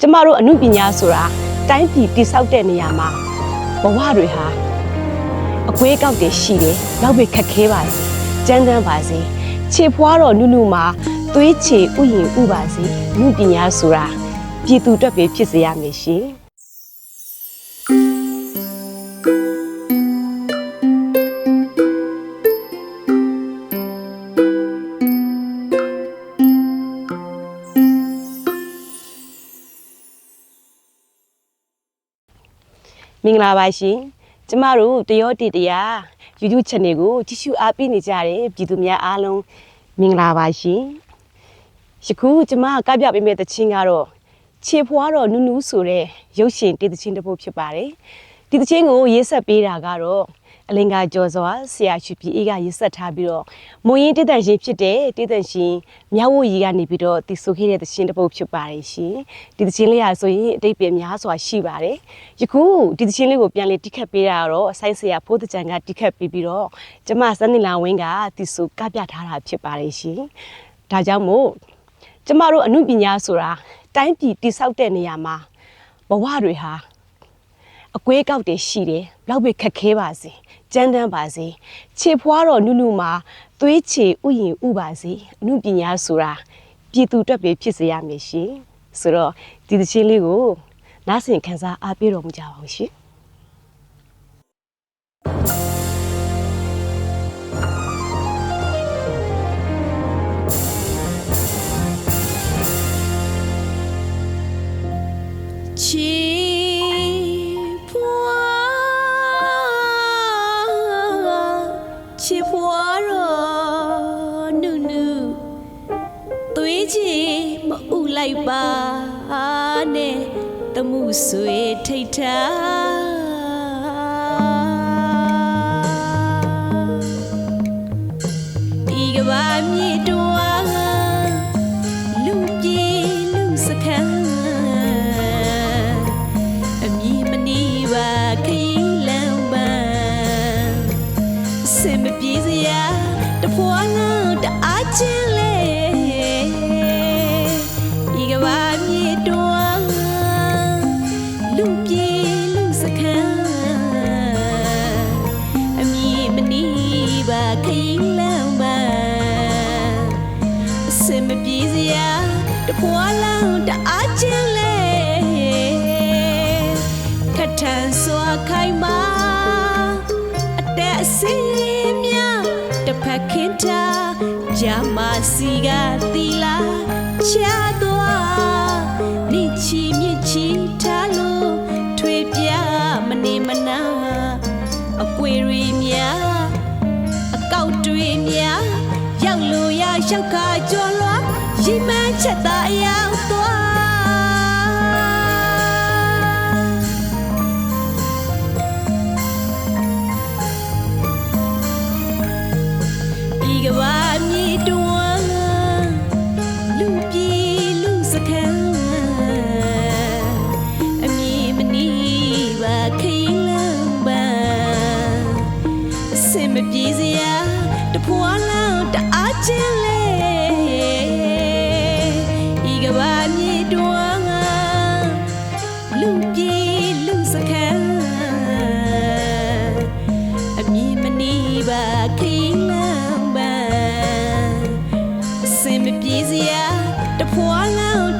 ကျမတို့အမှုပညာဆိုတာတိုင်းပြည်တိဆောက်တဲ့နေရာမှာဘဝတွေဟာအကွေးအကောက်တွေရှိတယ်နောက်ပဲခက်ခဲပါစေကြမ်းတမ်းပါစေခြေဖွားတော့နုနုမှာသွေးချေဥယျင်ဥပါစေအမှုပညာဆိုတာပြည်သူအတွက်ပဲဖြစ်စေရမယ်ရှင် င်္ဂလာပါရှင်ကျမတို့တရောတီတရား YouTube channel ကိုကြည့်ရှုအားပေးနေကြတဲ့ပြည်သူများအားလုံးမင်္ဂလာပါရှင်ယခုကျမကပြပေးမယ့်သချင်းကတော့ခြေဖွားတော့နူးနူးဆိုတဲ့ရုပ်ရှင်တေးသချင်းတစ်ပုဒ်ဖြစ်ပါတယ်ဒီသချင်းကိုရေးဆက်ပေးတာကတော့ အလင်္ကာကျော်စွာဆရာချူပီအေးကရေးဆက်ထားပြီးတော့မွန်ရင်တေးတန်ရှင်ဖြစ်တဲ့တေးတန်ရှင်မြောက်ဝရီကနေပြီးတော့တည်ဆိုခဲ့တဲ့သချင်းတစ်ပုဒ်ဖြစ်ပါတယ်ရှင်ဒီသချင်းလေးဟာဆိုရင်အတိတ်ပြန်များစွာရှိပါတယ်ယခုဒီသချင်းလေးကိုပြန်လေတိခတ်ပေးတာကတော့ဆိုင်းဆရာဖိုးတကြံကတိခတ်ပေးပြီးတော့ကျမစနေလာဝင်းကတည်ဆိုကပြထားတာဖြစ်ပါတယ်ရှင်ဒါကြောင့်မို့ကျမတို့အမှုပညာဆိုတာတိုင်းပြည်တိဆောက်တဲ့နေရာမှာဘဝတွေဟာအကွေးအကောက်တွေရှိတယ်ဘလောက်ပဲခက်ခဲပါစေ ကြမ်းတမ်းပါစေခြေဖွားတော့နုနုမှာသွေးချေဥယျင်ဥပါစေအမှုပညာဆိုတာပြည်သူအတွက်ပဲဖြစ်စေရမယ်ရှင်ဆိုတော့ဒီသချင်းလေးကိုနားဆင်ခန်းစားအားပေးတော်မူကြပါဦးရှင်ချီ ချီဖွာရောနုနုသွေးချီမဥလိုက်ပါနဲ့တမှုဆွေထိတ်ထား တဖွာလောင်းတအားချင်းလေခတ်ထန်စွာခိုင်မာအသက်အစင်းများတစ်ဖက်ခင်တာဂျာမစီကသီလာချာသွားနိချီမြစ်ချီထားလို့ထွေပြမနေမနာအကွေရီများအကောက်တွေများရောက်လို့ရရောက်ခါကြော်လွားရီ မန်း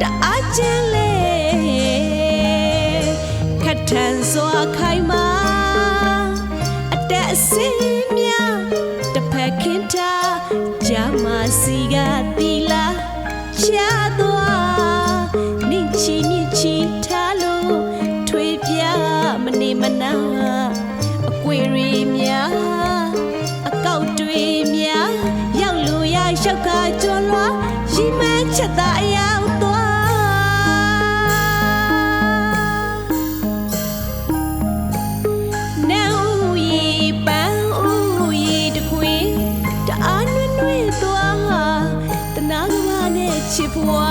တအားချင်းလေခတ်ထန်စွာခိုင်မာအတက်အစင်းများတစ်ဖက်ခင်တာဂျာမစီကတီလာချာသွားနိချီမြချီထားလို့ထွေပြမနေမနာအကွေရီများအကောက်တွေများရောက်လို့ရရောက်ခါကြော်လွားရီမန်းချက်သားအရောက်သွား ချစ်ဖွာ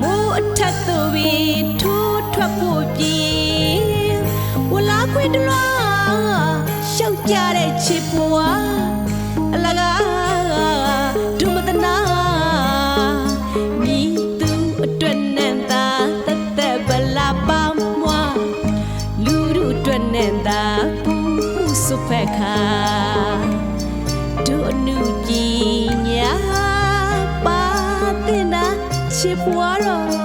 မိုးအထက်သို့ပြီးထိုးထွက်ဖို့ပြေဝလာခွေတလားရှောက်ကြတဲ့ချစ်ဖွာ 佛啊！